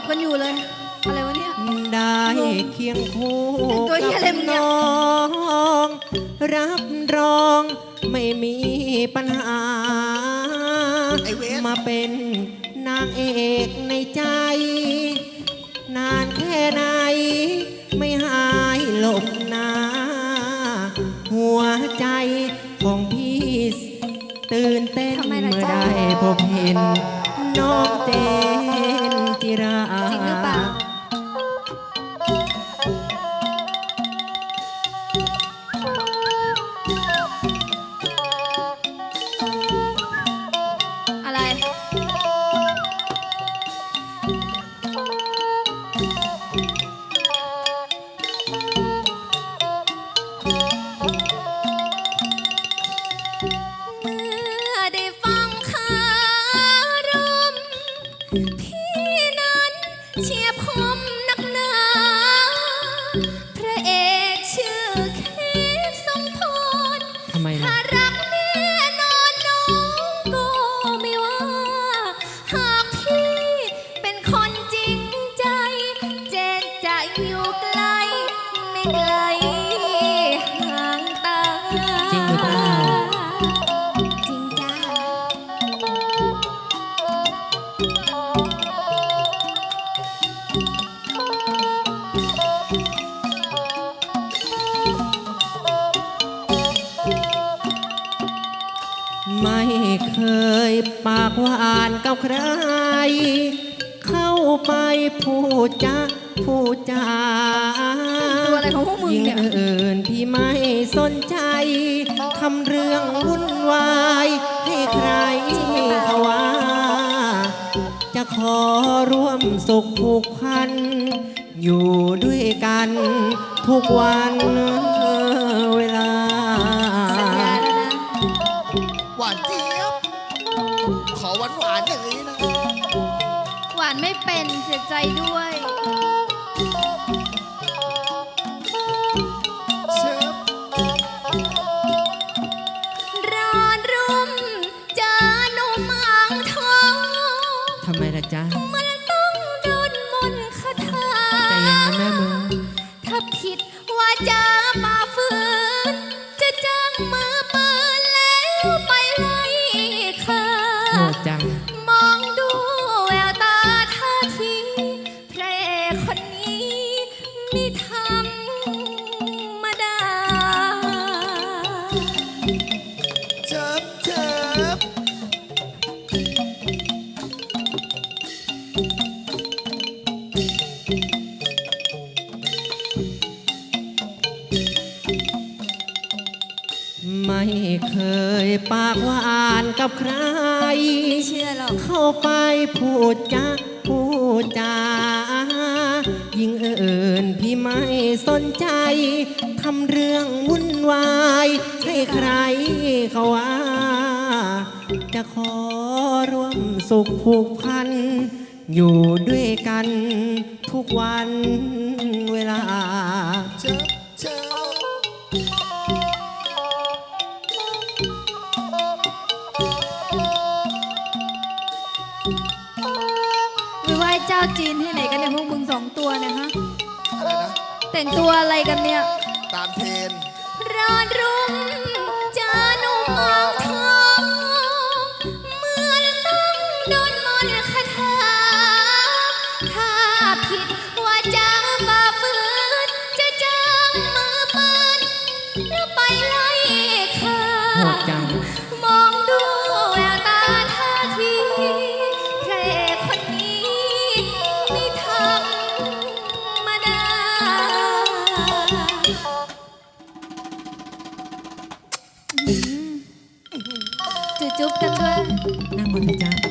บกันอยู่เลย อะไรวะเนี่ย ได้เคียงคู่ตัวเหี้ยอะไรมึงเนี่ย น้องรับรองไม่มีปัญหา ไอ้เวท มาเป็นนางเอกในใจ นานแค่ไหน ไม่หายหลบหนา หัวใจของพี่ตื่นเต้นทำไมล่ะเมื่อจ๊ะ ได้พบเห็นน้องเจน เไม่เคยปากหวาอ่านกับใคร เข้าไปพูดจาพูดจาตัวอะไรของพวกมึงเนี่ยอื่นพี่ไม่สนใจทำเรื่องวุ่นวายให้ใครเขาว่า จะขอร่วมสุขผูกพัน อยู่ด้วยกันทุกวันานเจี๊ยบ ขอหวานหวานๆอย่างนี้นะ หวานไม่เป็นเสียใจด้วย เชิบร้อนรุ่มเจอหนุ่มอ่างทองทำไมล่ะจ๊ะมันต้องโดนมนต์คาถาใจเย็นนะแม่มึงถ้าผิดว่าจะมาฝืนจะจ้างมือ ชิบเชิบไม่เคยปากหวานกับใคร ไม่เชื่อหรอก เข้าไปพูดจาพูดจา ยิ่งเอื่นพี่ไม่สนใจทำเรื่องวุ่นวาย ให้ใครเขาว่า จะขอร่วมสุขผูกพัน อยู่ด้วยกันทุกวันเวลา ไปไหว้เจ้าจีนที่ไหนกันเนี่ยพวกมึงสองตัวเนี่ยฮะ อะไรนะ แต่งตัวอะไรกันเนี่ย ตามเทรนร้อนรุ่ม จุ๊บๆกันด้วยนั่งบนเถอะจ้า